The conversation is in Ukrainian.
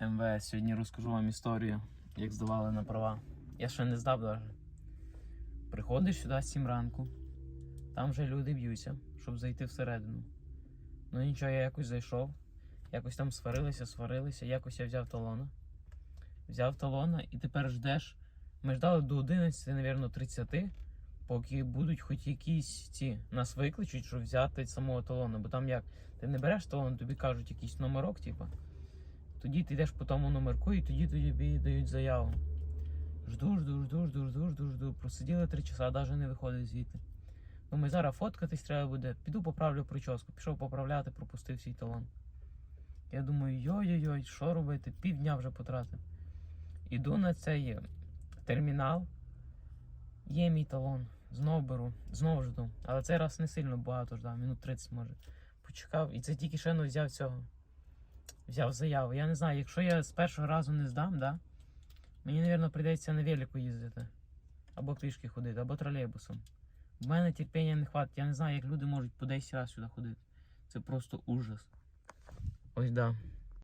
МВС. Сьогодні розкажу вам історію, як здавали на права. Я ще не здав навіть. Приходиш сюди 7 ранку, там вже люди б'ються, щоб зайти всередину. Ну нічого, я якось зайшов, якось там сварилися, сварилися, якось я взяв талона. Взяв талона і тепер ждеш. Ми ждали до 11, навірно, 30, поки будуть хоч якісь ці нас викличуть, щоб взяти самого талона. Бо там як? Ти не береш талон, тобі кажуть якийсь номерок, типа. Тоді ти йдеш по тому номерку і тоді тобі дають заяву. Жду, жду, жду, жду, жду, жду, жду. Просиділи три часа, навіть не виходить звідти. Думаю, зараз фоткатись треба буде. Піду поправлю прическу. Пішов поправляти, пропустив свій талон. Я думаю, йой-йой-йой, що робити? Півдня вже потратив. Іду на цей термінал. Є мій талон. Знову беру, знову жду. Але цей раз не сильно багато ждав, минут 30 може. Почекав, і це тільки ще не взяв цього. Взяв заяву. Я не знаю, якщо я з першого разу не здам, да? Мені, мабуть, прийдеться на велику їздити. Або пішки ходити, або тролейбусом. У мене терпіння не хватить. Я не знаю, як люди можуть по 10 разів сюди ходити. Це просто ужас. Ось да.